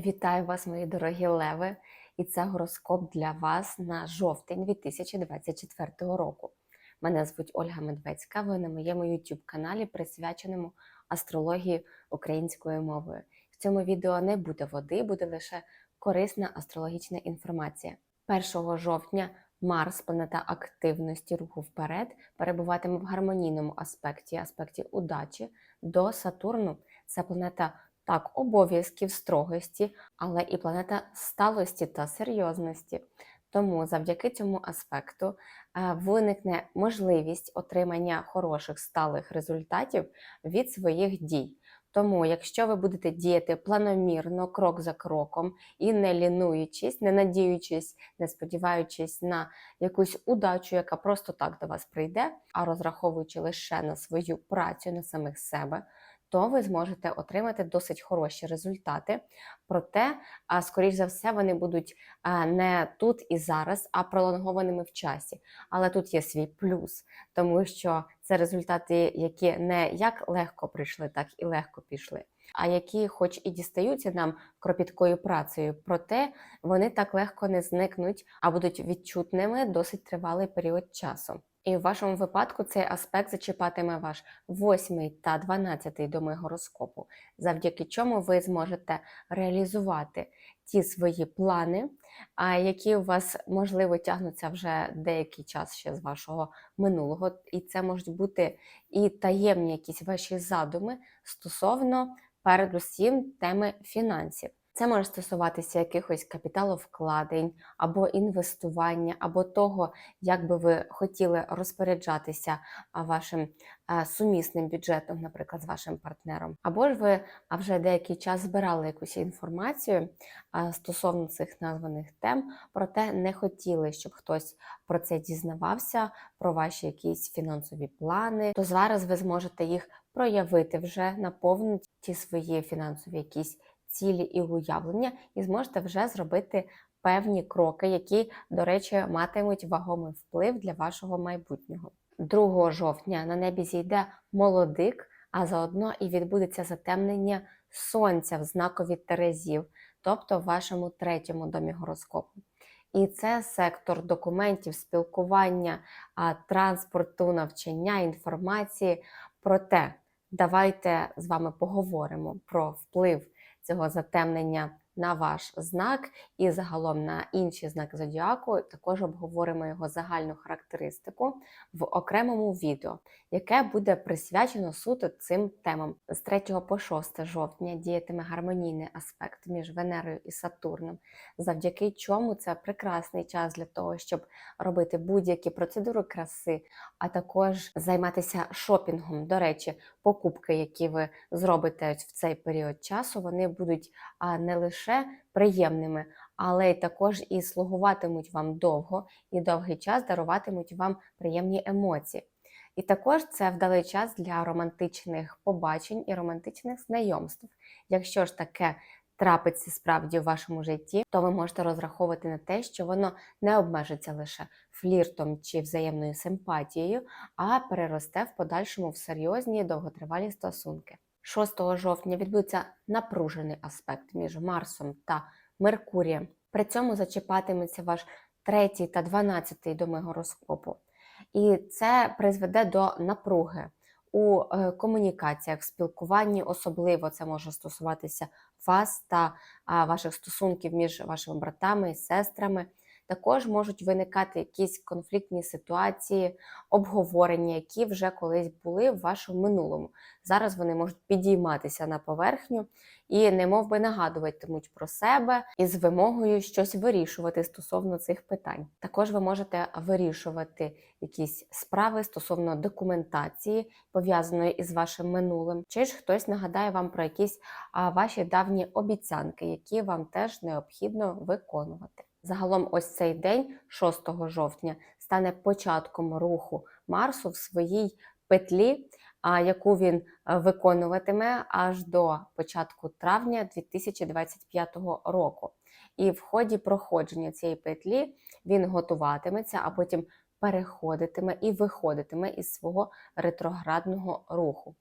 Вітаю вас, мої дорогі леви, і це гороскоп для вас на жовтень 2024 року. Мене звуть Ольга Медведська. Ви на моєму youtube каналі, присвяченому астрології українською мовою. В цьому відео не буде води, буде лише корисна астрологічна інформація. 1 жовтня Марс, планета активності руху вперед, перебуватиме в гармонійному аспекті, аспекті удачі до Сатурну. Це планета так, обов'язків, строгості, але і планета сталості та серйозності. Тому завдяки цьому аспекту е, виникне можливість отримання хороших сталих результатів від своїх дій. Тому, якщо ви будете діяти планомірно, крок за кроком і не лінуючись, не надіючись, не сподіваючись на якусь удачу, яка просто так до вас прийде, а розраховуючи лише на свою працю, на самих себе, то ви зможете отримати досить хороші результати. Проте, скоріш за все, вони будуть не тут і зараз, а пролонгованими в часі. Але тут є свій плюс, тому що це результати, які не як легко прийшли, так і легко пішли. А які, хоч і дістаються нам кропіткою працею, проте вони так легко не зникнуть, а будуть відчутними досить тривалий період часу. І в вашому випадку цей аспект зачіпатиме ваш 8 та 12 доми гороскопу, завдяки чому ви зможете реалізувати ті свої плани, які у вас, можливо, тягнуться вже деякий час ще з вашого минулого. І це можуть бути і таємні якісь ваші задуми стосовно, передусім, теми фінансів. Це може стосуватися якихось капіталовкладень або інвестування, або того, як би ви хотіли розпоряджатися вашим сумісним бюджетом, наприклад, з вашим партнером. Або ж ви вже деякий час збирали якусь інформацію стосовно цих названих тем, проте не хотіли, щоб хтось про це дізнавався, про ваші якісь фінансові плани. То зараз ви зможете їх проявити вже наповнити ті свої фінансові якісь цілі і уявлення, і зможете вже зробити певні кроки, які, до речі, матимуть вагомий вплив для вашого майбутнього. 2 жовтня на небі зійде молодик, а заодно і відбудеться затемнення сонця в знакові Терезів, тобто в вашому третьому домі гороскопу. І це сектор документів, спілкування, транспорту, навчання, інформації. Проте давайте з вами поговоримо про вплив цього затемнення на ваш знак і загалом на інші знаки зодіаку. Також обговоримо його загальну характеристику в окремому відео, яке буде присвячено суто цим темам. З 3 по 6 жовтня діятиме гармонійний аспект між Венерою і Сатурном, завдяки чому це прекрасний час для того, щоб робити будь-які процедури краси, а також займатися шопінгом. До речі, покупки, які ви зробите в цей період часу, вони будуть не лише приємними, але й також і слугуватимуть вам довго і довгий час даруватимуть вам приємні емоції. І також це вдалий час для романтичних побачень і романтичних знайомств. Якщо ж таке трапиться справді у вашому житті, то ви можете розраховувати на те, що воно не обмежиться лише фліртом чи взаємною симпатією, а переросте в подальшому в серйозні довготривалі стосунки. 6 жовтня відбудеться напружений аспект між Марсом та Меркурієм. При цьому зачіпатиметься ваш 3 та 12 доми гороскопу. І це призведе до напруги у е, комунікаціях, в спілкуванні, особливо це може стосуватися вас та ваших стосунків між вашими братами і сестрами. Також можуть виникати якісь конфліктні ситуації, обговорення, які вже колись були в вашому минулому. Зараз вони можуть підійматися на поверхню і немов би нагадуватимуть про себе із вимогою щось вирішувати стосовно цих питань. Також ви можете вирішувати якісь справи стосовно документації, пов'язаної із вашим минулим, чи ж хтось нагадає вам про якісь ваші давні обіцянки, які вам теж необхідно виконувати. Загалом, ось цей день, 6 жовтня, стане початком руху Марсу в своїй петлі, яку він е, виконуватиме аж до початку травня 2025 року. І в ході проходження цієї петлі він готуватиметься, а потім переходитиме і виходитиме із свого ретроградного руху.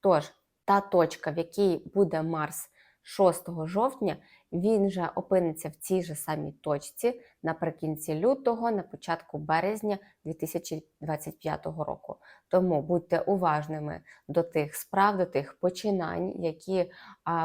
Тож, та точка, в якій буде Марс 6 жовтня він же опиниться в цій же самій точці наприкінці лютого, на початку березня 2025 року. Тому будьте уважними до тих справ, до тих починань, які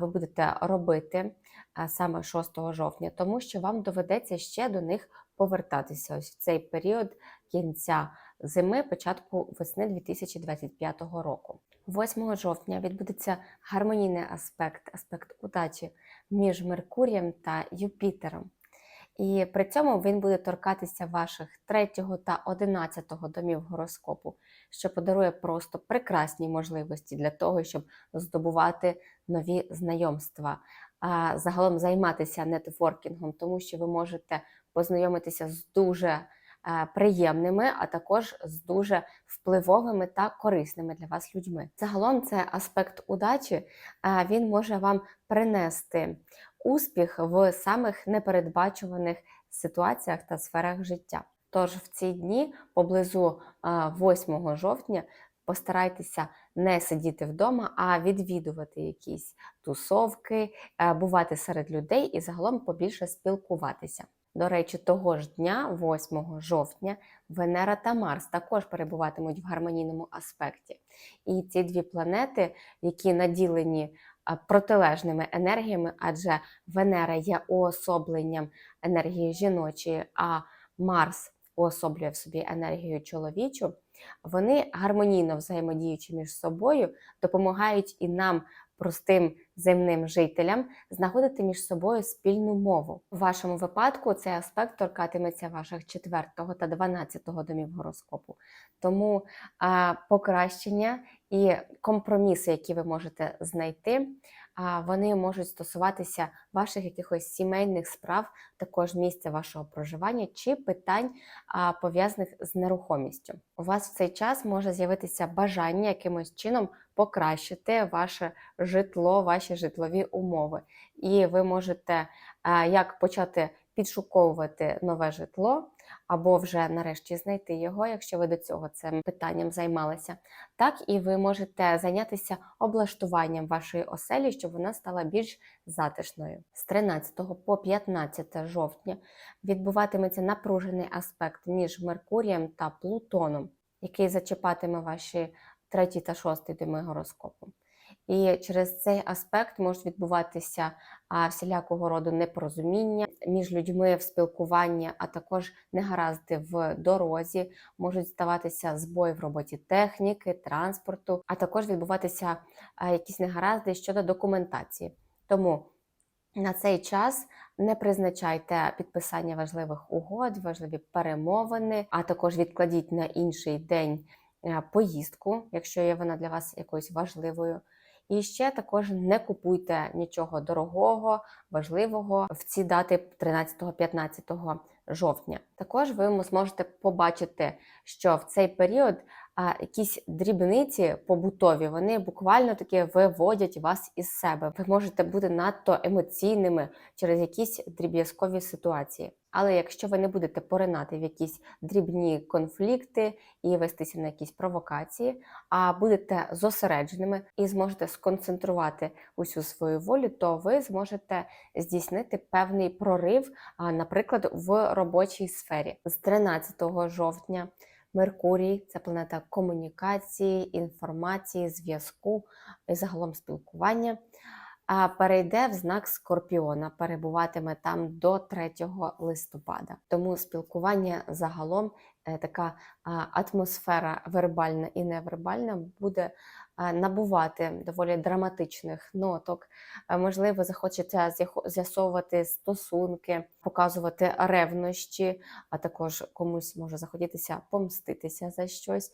ви будете робити саме 6 жовтня, тому що вам доведеться ще до них повертатися ось в цей період кінця зими, початку весни 2025 року. 8 жовтня відбудеться гармонійний аспект, аспект удачі між Меркурієм та Юпітером. І при цьому він буде торкатися ваших 3 та 11 домів гороскопу, що подарує просто прекрасні можливості для того, щоб здобувати нові знайомства, а загалом займатися нетворкінгом, тому що ви можете познайомитися з дуже приємними, а також з дуже впливовими та корисними для вас людьми. Загалом це аспект удачі, е, він може вам принести успіх в самих непередбачуваних ситуаціях та сферах життя. Тож в ці дні поблизу е, 8 жовтня постарайтеся не сидіти вдома, а відвідувати якісь тусовки, е, бувати серед людей і загалом побільше спілкуватися. До речі, того ж дня, 8 жовтня, Венера та Марс також перебуватимуть в гармонійному аспекті. І ці дві планети, які наділені протилежними енергіями, адже Венера є уособленням енергії жіночої, а Марс уособлює в собі енергію чоловічу, вони гармонійно взаємодіючи між собою, допомагають і нам, простим земним жителям, знаходити між собою спільну мову. У вашому випадку цей аспект торкатиметься ваших 4 та 12 домів гороскопу. Тому а, покращення і компроміси, які ви можете знайти, вони можуть стосуватися ваших якихось сімейних справ, також місця вашого проживання чи питань, пов'язаних з нерухомістю. У вас в цей час може з'явитися бажання якимось чином покращити ваше житло, ваші житлові умови. І ви можете як почати підшуковувати нове житло, або вже нарешті знайти його, якщо ви до цього цим питанням займалися. Так і ви можете зайнятися облаштуванням вашої оселі, щоб вона стала більш затишною. З 13 по 15 жовтня відбуватиметься напружений аспект між Меркурієм та Плутоном, який зачіпатиме ваші третій та шостий доми гороскопу. І через цей аспект можуть відбуватися всілякого роду непорозуміння між людьми в спілкуванні, а також негаразди в дорозі, можуть ставатися збої в роботі техніки, транспорту, а також відбуватися якісь негаразди щодо документації. Тому на цей час не призначайте підписання важливих угод, важливі перемовини, а також відкладіть на інший день поїздку, якщо є вона для вас якоюсь важливою. І ще також не купуйте нічого дорогого, важливого в ці дати 13-15 жовтня. Також ви зможете побачити, що в цей період якісь дрібниці побутові, вони буквально таки виводять вас із себе. Ви можете бути надто емоційними через якісь дріб'язкові ситуації. Але якщо ви не будете поринати в якісь дрібні конфлікти і вестися на якісь провокації, а будете зосередженими і зможете сконцентрувати усю свою волю, то ви зможете здійснити певний прорив, наприклад, в робочій сфері з 13 жовтня. Меркурій це планета комунікації, інформації, зв'язку і загалом спілкування. А перейде в знак Скорпіона, перебуватиме там до 3 листопада. Тому спілкування загалом е, така атмосфера вербальна і невербальна буде набувати доволі драматичних ноток. Можливо, захочеться з'яхо- з'ясовувати стосунки, показувати ревнощі, а також комусь може захотітися помститися за щось,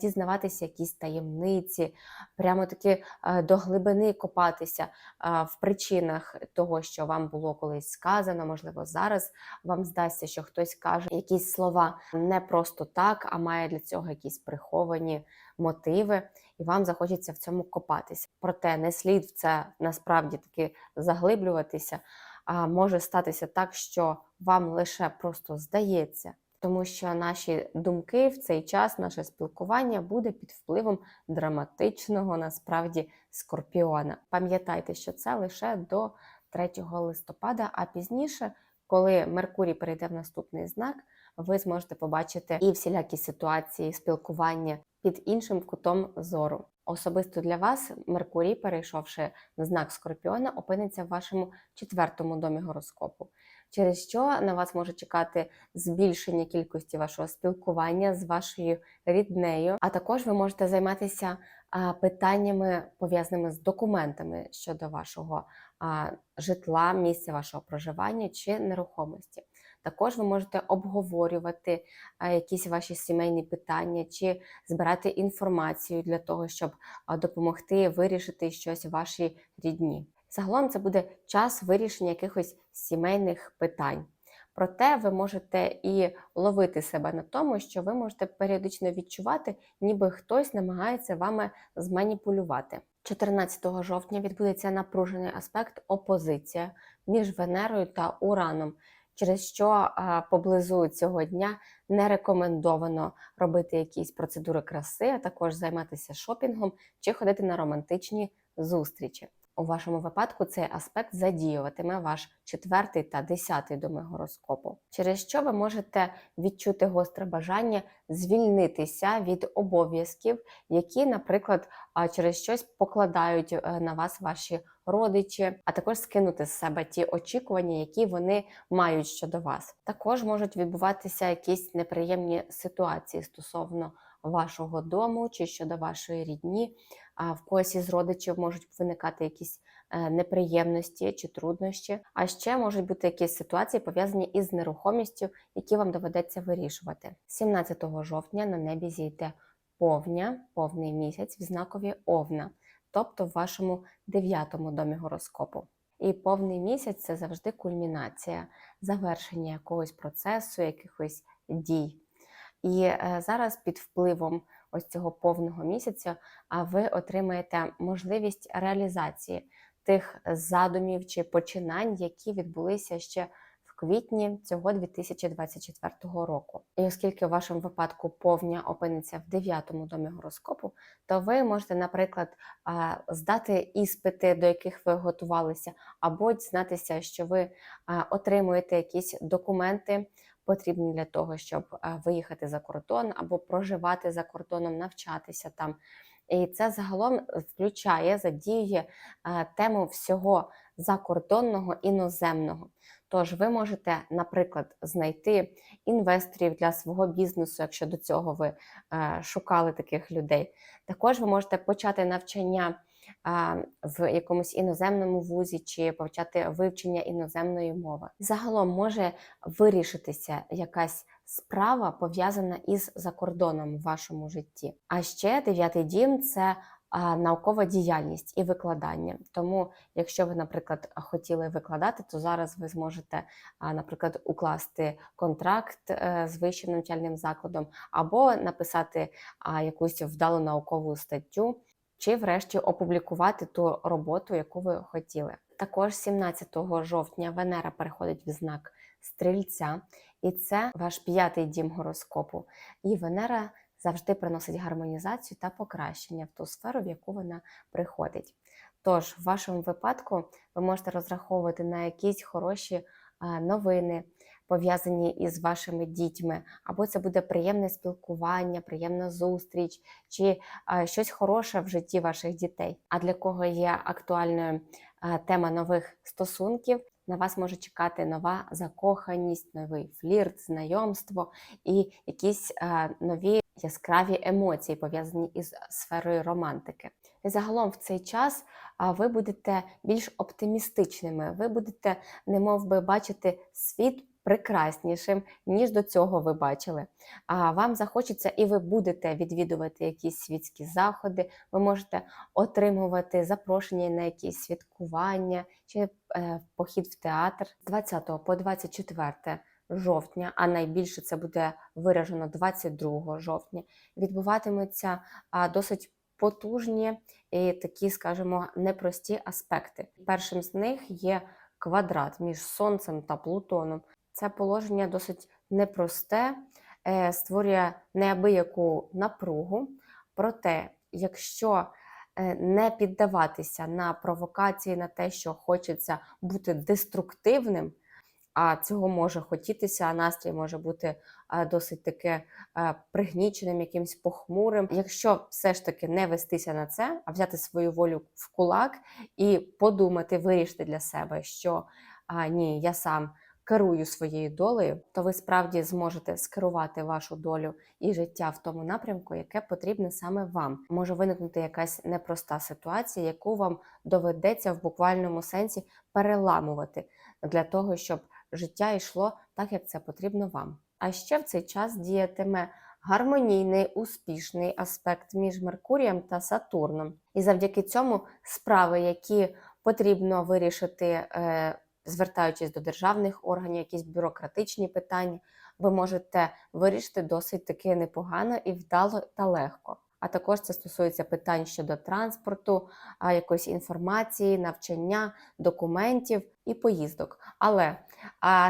дізнаватися якісь таємниці, прямо таки до глибини копатися в причинах того, що вам було колись сказано, можливо, зараз вам здасться, що хтось каже якісь слова не просто так, а має для цього якісь приховані мотиви, і вам захочеться в цьому копатися. Проте не слід в це насправді таки заглиблюватися. А може статися так, що вам лише просто здається, тому що наші думки в цей час, наше спілкування буде під впливом драматичного насправді скорпіона. Пам'ятайте, що це лише до 3 листопада, а пізніше, коли Меркурій перейде в наступний знак, ви зможете побачити і всілякі ситуації спілкування під іншим кутом зору. Особисто для вас Меркурій, перейшовши в знак Скорпіона, опиниться в вашому четвертому домі гороскопу, через що на вас може чекати збільшення кількості вашого спілкування з вашою ріднею, а також ви можете займатися питаннями пов'язаними з документами щодо вашого житла, місця вашого проживання чи нерухомості. Також ви можете обговорювати якісь ваші сімейні питання чи збирати інформацію для того, щоб допомогти вирішити щось вашій рідні. Загалом це буде час вирішення якихось сімейних питань. Проте ви можете і ловити себе на тому, що ви можете періодично відчувати, ніби хтось намагається вами зманіпулювати. 14 жовтня відбудеться напружений аспект опозиція між Венерою та Ураном, через що поблизу цього дня не рекомендовано робити якісь процедури краси, а також займатися шопінгом чи ходити на романтичні зустрічі. У вашому випадку цей аспект задіюватиме ваш четвертий та десятий доми гороскопу, через що ви можете відчути гостре бажання звільнитися від обов'язків, які, наприклад, через щось покладають е, на вас ваші родичі, а також скинути з себе ті очікування, які вони мають щодо вас. Також можуть відбуватися якісь неприємні ситуації стосовно вашого дому чи щодо вашої рідні. А в когось із родичів можуть виникати якісь е, неприємності чи труднощі. А ще можуть бути якісь ситуації пов'язані із нерухомістю, які вам доведеться вирішувати. 17 жовтня на небі зійде повня, повний місяць в знакові Овна, тобто в вашому дев'ятому домі гороскопу. І повний місяць це завжди кульмінація, завершення якогось процесу, якихось дій. І е, зараз під впливом ось цього повного місяця а ви отримаєте можливість реалізації тих задумів чи починань, які відбулися ще в квітні цього 2024 року. І оскільки в вашому випадку повня опиниться в дев'ятому домі гороскопу, то ви можете, наприклад, здати іспити, до яких ви готувалися, або дізнатися, що ви отримуєте якісь документи потрібні для того, щоб е, виїхати за кордон або проживати за кордоном, навчатися там. І це загалом включає, задіює е, тему всього закордонного іноземного. Тож ви можете, наприклад, знайти інвесторів для свого бізнесу, якщо до цього ви е, шукали таких людей. Також ви можете почати навчання в якомусь іноземному вузі чи почати вивчення іноземної мови. Загалом може вирішитися якась справа пов'язана із закордоном в вашому житті. А ще дев'ятий дім це. Наукова діяльність і викладання. Тому, якщо ви, наприклад, хотіли викладати, то зараз ви зможете, наприклад, укласти контракт е, з вищим навчальним закладом, або написати якусь вдалу наукову статтю чи, врешті, опублікувати ту роботу, яку ви хотіли. Також 17 жовтня Венера переходить в знак стрільця, і це ваш п'ятий дім гороскопу. І Венера завжди приносить гармонізацію та покращення в ту сферу, в яку вона приходить. Тож, в вашому випадку ви можете розраховувати на якісь хороші новини, пов'язані із вашими дітьми, або це буде приємне спілкування, приємна зустріч, чи щось хороше в житті ваших дітей. А для кого є актуальною тема нових стосунків? На вас може чекати нова закоханість, новий флірт, знайомство і якісь нові яскраві емоції, пов'язані із сферою романтики. І загалом в цей час ви будете більш оптимістичними, ви будете, немов би, бачити світ прекраснішим, ніж до цього ви бачили. А вам захочеться, і ви будете відвідувати якісь світські заходи, ви можете отримувати запрошення на якісь святкування чи е, похід в театр з 20 по 24 жовтня, а найбільше це буде виражено 22 жовтня, відбуватимуться досить потужні і такі, скажімо, непрості аспекти. Першим з них є квадрат між Сонцем та Плутоном. Це положення досить непросте, е, створює неабияку напругу. Проте, якщо е, не піддаватися на провокації, на те, що хочеться бути деструктивним, а цього може хотітися, а настрій може бути е, досить таки е, пригніченим, якимсь похмурим. Якщо все ж таки не вестися на це, а взяти свою волю в кулак і подумати, вирішити для себе, що ні, я сам керую своєю долею, то ви справді зможете скерувати вашу долю і життя в тому напрямку, яке потрібне саме вам. Може виникнути якась непроста ситуація, яку вам доведеться в буквальному сенсі переламувати для того, щоб життя йшло так, як це потрібно вам. А ще в цей час діятиме гармонійний успішний аспект між Меркурієм та Сатурном. І завдяки цьому справи, які потрібно вирішити, е, звертаючись до державних органів, якісь бюрократичні питання, ви можете вирішити досить таки непогано і вдало та легко. А також це стосується питань щодо транспорту, якоїсь інформації, навчання, документів і поїздок. Але,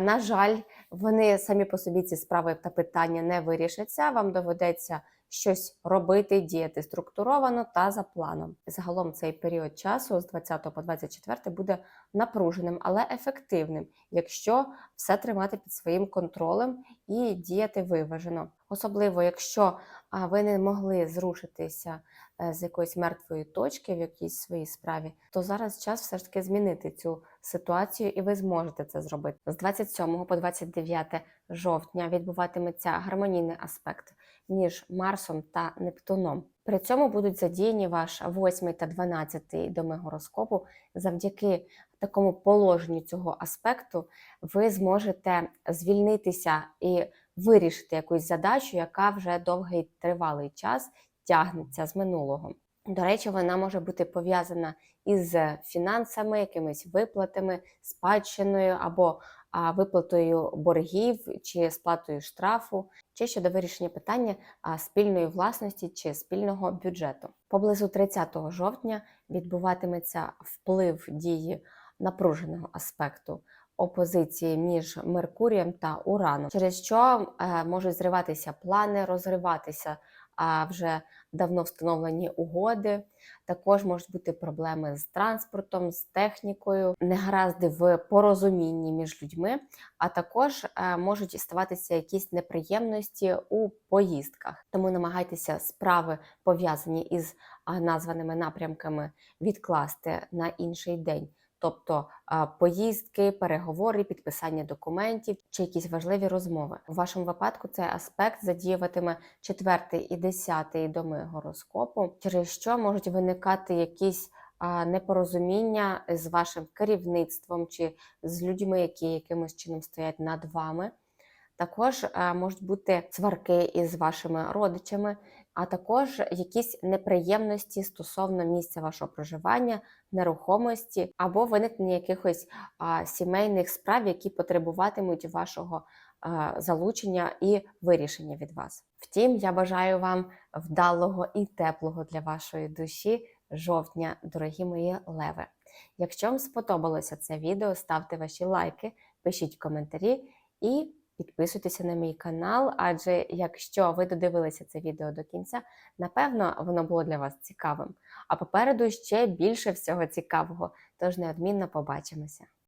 на жаль, вони самі по собі ці справи та питання не вирішаться. Вам доведеться щось робити, діяти структуровано та за планом. Загалом цей період часу з 20 по 24 буде напруженим, але ефективним, якщо все тримати під своїм контролем і діяти виважено. Особливо, якщо ви не могли зрушитися е, з якоїсь мертвої точки в якійсь своїй справі, то зараз час все ж таки змінити цю ситуацію, і ви зможете це зробити. З 27 по 29 жовтня відбуватиметься гармонійний аспект між Марсом та Нептуном. При цьому будуть задіяні ваш 8 та 12 доми гороскопу. Завдяки такому положенню цього аспекту ви зможете звільнитися і вирішити якусь задачу, яка вже довгий тривалий час тягнеться з минулого. До речі, вона може бути пов'язана із фінансами, якимись виплатами, спадщиною або виплатою боргів чи сплатою штрафу, чи щодо вирішення питання спільної власності чи спільного бюджету. Поблизу 30 жовтня відбуватиметься вплив дії напруженого аспекту опозиції між Меркурієм та Ураном, через що е, можуть зриватися плани, розриватися а вже давно встановлені угоди. Також можуть бути проблеми з транспортом, з технікою, негаразди в порозумінні між людьми, а також е, можуть ставатися якісь неприємності у поїздках. Тому намагайтеся справи пов'язані із названими напрямками відкласти на інший день. Тобто поїздки, переговори, підписання документів чи якісь важливі розмови. У вашому випадку цей аспект задіюватиме четвертий і десятий доми гороскопу, через що можуть виникати якісь непорозуміння з вашим керівництвом чи з людьми, які якимось чином стоять над вами. Також можуть бути сварки із вашими родичами, а також якісь неприємності стосовно місця вашого проживання, нерухомості або виникнення якихось а, сімейних справ, які потребуватимуть вашого а, залучення і вирішення від вас. Втім, я бажаю вам вдалого і теплого для вашої душі жовтня, дорогі мої леви. Якщо вам сподобалося це відео, ставте ваші лайки, пишіть коментарі і Підписуйтеся на мій канал, адже якщо ви додивилися це відео до кінця, напевно, воно було для вас цікавим. А попереду ще більше всього цікавого, тож неодмінно побачимося.